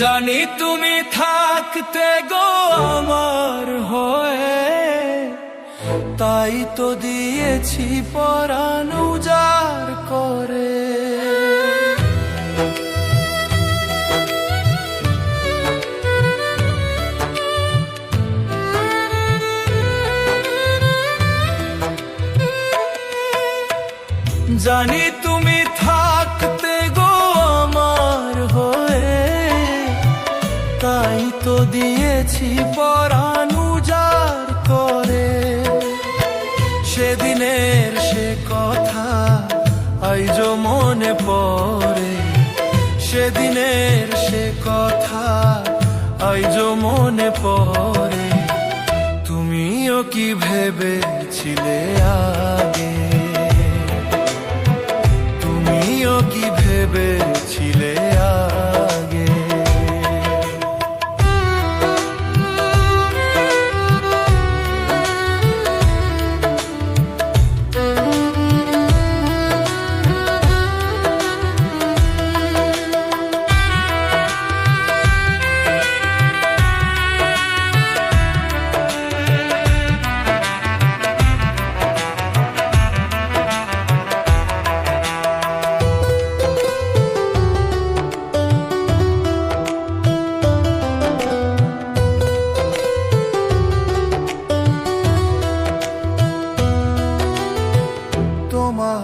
জানি তুমি থাকতে গো আমার হয়ে। তাই তো দিয়েছি পরাণ উজাড় করে। জানি তুমি থাকতে তো দিয়েছি পরানুজার করে। সেদিনের সে কথা আইজ মনে পড়ে। সেদিনের সে কথা আইজ মনে পড়ে। তুমিও কি ভেবেছিলে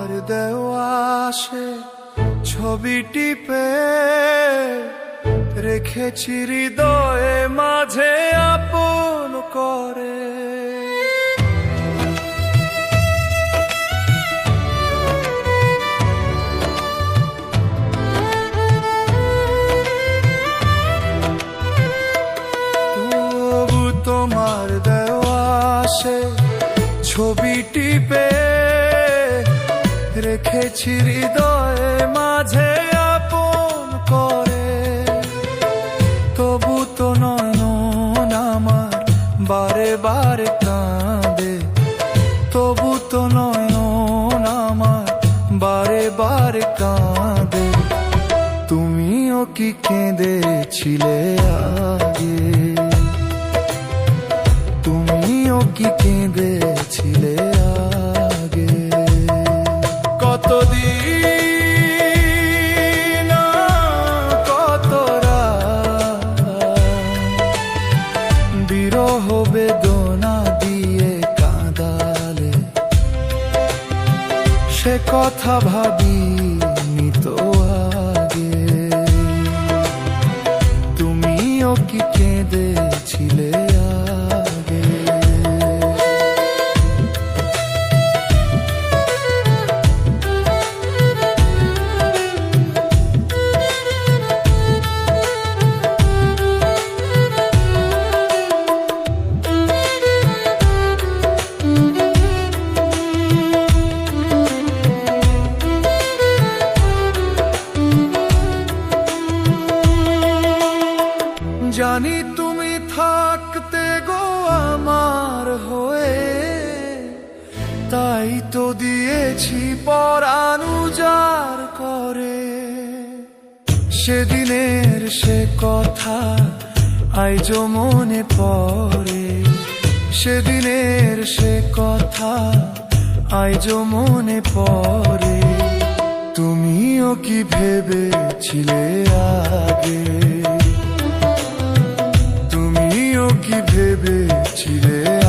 তোমার দেওয়া সে ছবিটি পে রেখেছি হৃদয়ে মাঝে আপন করে। তোমার দেওয়া ছবিটি পে রেখেছি হৃদয়ে মাঝে আপন করে। তবু তো নয়ন আমার বারে বারে কাঁদে। তবু তো নয়ন আমার বারে বারে কাঁদে। তুমিও কি কেঁদেছিলে আগে? তুমিও কি কেঁদেছিলে সে কথা ভাবিনি থাকতে গো আমার হয়ে, তাই তো দিয়েছি পরাণ উজাড় করে। সেদিনের সে কথা আইজ মনে পড়ে। সেদিনের সে কথা আইজ মনে পড়ে। তুমিও কি ভেবেছিলে আগে? তুমিও কি